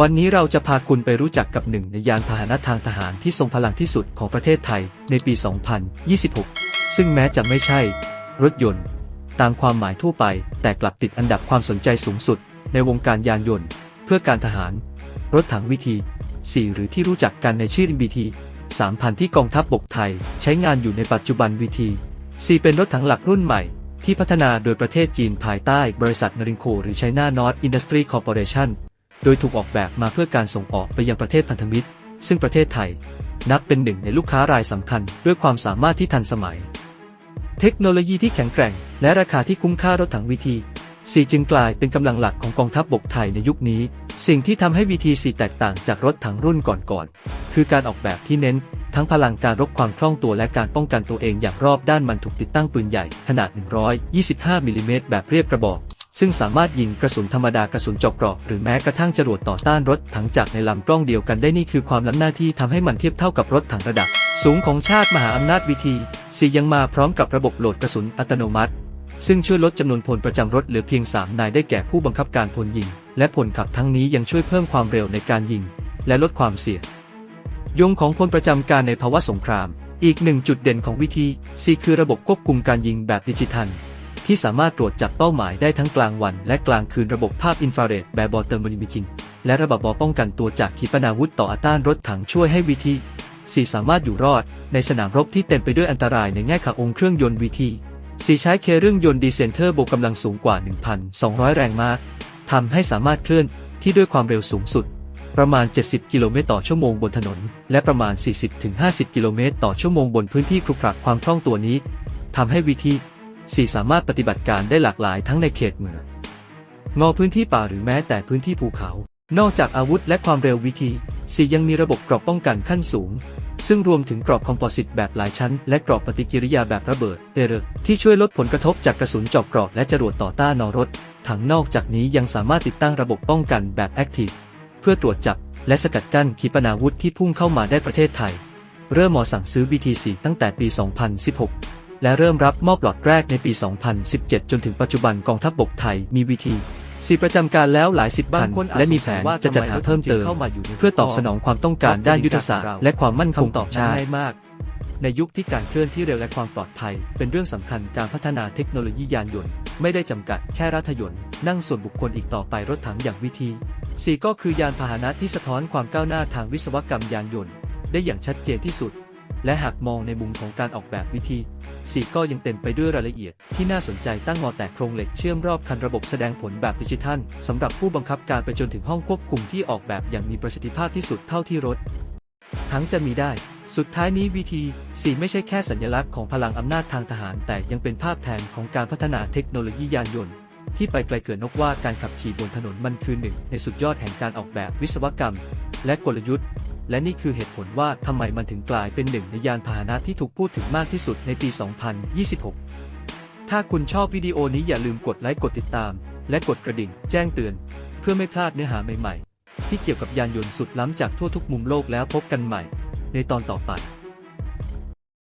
วันนี้เราจะพาคุณไปรู้จักกับหนึ่งในยานพาหนะทางทหารที่ทรงพลังที่สุดของประเทศไทยในปี 2026 ซึ่งแม้จะไม่ใช่ รถยนต์ ตามความหมายทั่วไป แต่กลับติดอันดับความสนใจสูงสุด ในวงการยานยนต์ เพื่อการทหาร รถถังวิธี 4 หรือที่รู้จักกันในชื่อ MBT 3000 ที่กองทัพบบกไทย ใช้งานอยู่ในปัจจุบันวิธี 4 เป็นรถถังหลักรุ่นใหม่ ที่พัฒนาโดยประเทศจีนภายใต้บริษัทนรินโคหรือ China North Industry Corporation โดยถูกออกแบบมาเพื่อการส่งออกไปยังประเทศพันธมิตร ซึ่งประเทศไทย นับเป็นหนึ่งในลูกค้ารายสำคัญด้วยความสามารถที่ทันสมัย เทคโนโลยีที่แข็งแกร่ง และราคาที่คุ้มค่ารถถังวิธี4จึงกลายเป็นกำลังหลักของกองทัพบบกไทยในยุคนี้ สิ่งที่ทำให้ VT4 แตกต่างจากรถถังรุ่นก่อนๆคือการออกแบบที่เน้น ทั้งพลังการรบความคล่องตัวและการป้องกันตัวเองอย่างรอบด้านมันถูกติดตั้งปืนใหญ่ขนาด 125มิลลิเมตรแบบเรียบกระบอก ซึ่งสามารถยิงกระสุนธรรมดากระสุนจอกกรอบหรือแม้กระทั่งจรวดต่อต้านรถถังจากในลำกล้องเดียวกันได้นี่คือความล้ำหน้าที่ทำให้มันเทียบเท่ากับรถถังระดับ สูงของชาติมหาอำนาจวิธีสียังมาพร้อมกับระบบโหลดกระสุนอัตโนมัติ ซึ่งช่วยลดจำนวนพลประจำรถเหลือเพียง 3 นายได้แก่ผู้บังคับการพลยิง และพลขับทั้งนี้ยังช่วยเพิ่มความเร็วในการยิง และลดความเสี่ยงยงของพลประจำการในภาวะสงคราม อีกหนึ่งจุดเด่นของวิธี C คือระบบควบคุมการยิงแบบดิจิทัล ที่สามารถตรวจจับเป้าหมายได้ทั้งกลางวัน และกลางคืนระบบภาพอินฟราเรดแบบบอเตอร์มอนิมิจิง และระบบบอป้องกันตัวจากขีปนาวุธต่ออาต้านรถถังช่วยให้วีทีสีสามารถอยู่รอด ในสนามรบที่เต็มไปด้วยอันตรายในแง่ขัาองค์เครื่องยนต์วีทีสีใช้เครื่องยนต์ดีเซนเตอร์บวกกำลังสูงกว่า 1,200 แรงม้าทำให้สามารถเคลื่อนที่ด้วยความเร็วสูงสุด ประมาณ 70 กิโลเมตรต่อชั่วโมงบนถนน และประมาณ 40-50 กิโลเมตรต่อชั่วโมงบนพื้นที่ครุขระความคล่องตัวนี้ทำให้วีที 4. สามารถปฏิบัติการได้หลากหลายทั้งในเขตเมืองงอพื้นที่ป่าหรือแม้แต่พื้นที่ภูเขา นอกจากอาวุธและความเร็ววิธี 4. ยังมีระบบกรอบป้องกันขั้นสูง ซึ่งรวมถึงกรอบคอมโพสิตแบบหลายชั้น และกรอบปฏิกิริยาแบบระเบิดเดรที่ช่วยลดผลกระทบจากกระสุนเจาะกรอบและจรวดต่อต้านนรถถังนอกจากนี้ยังสามารถติดตั้งระบบป้องกันแบบแอคทีฟเพื่อตรวจจับและสกัดกั้นขีปนาวุธที่พุ่งเข้ามาได้ประเทศไทย เริ่มมอสั่งซื้อ BT4 ตั้งแต่ปี 2016 และเริ่มรับมอบหลอดแรกในปี 2017 จนถึงปัจจุบันกองทัพบบกไทยมีวิธีสีประจำการแล้วหลายสิบคันและมีแผนจะจัดหาเพิ่มเติมเพื่อตอบสนองความต้องการด้านยุทธศาสตร์และความมั่นคงต่อชาติมาก ในยุคที่การเคลื่อนที่เร็วและความปลอดภัย เป็นเรื่องสำคัญการพัฒนาเทคโนโลยียานยนต์ ไม่ได้จำกัดแค่รัฐยนต์ นั่งส่วนบุคคลอีกต่อไปรถถังอย่างวิธี4ก็คือยานพาหนะที่สะท้อนความก้าวหน้าทางวิศวกรรมยานยนต์ ได้อย่างชัดเจนที่สุด และหากมองในมุมของการออกแบบวิธี4ก็ยังเต็มไปด้วยรายละเอียดที่น่าสนใจตั้งงอแตกโครงเหล็กเชื่อมรอบคันระบบแสดงผลแบบดิจิทัลสำหรับผู้บังคับการไปจนถึงห้องควบคุมที่ออกแบบอย่างมีประสิทธิภาพที่สุดเท่าที่รถ ทั้งจะมีได้ สุดท้ายนี้วิธี4ไม่ใช่แค่สัญลักษณ์ของพลังอำนาจทางทหาร แต่ยังเป็นภาพแทนของการพัฒนาเทคโนโลยียานยนต์ที่ไปไกลเกินนกว่าการขับขี่บนถนนมันคือหนึ่งในสุดยอดแห่งการออกแบบวิศวกรรม และกลยุทธ์ และนี่คือเหตุผลว่าทำไมมันถึงกลายเป็นหนึ่งในยานพาหนะที่ถูกพูดถึงมากที่สุดในปี 2026 ถ้าคุณชอบวิดีโอนี้อย่าลืมกดไลค์กดติดตาม และกดกระดิ่ง แจ้งเตือน เพื่อไม่พลาดเนื้อหาใหม่ ๆ ที่เกี่ยวกับยานยนต์สุดล้ำจากทั่วทุกมุมโลกแล้วพบกันใหม่ ในตอนต่อไป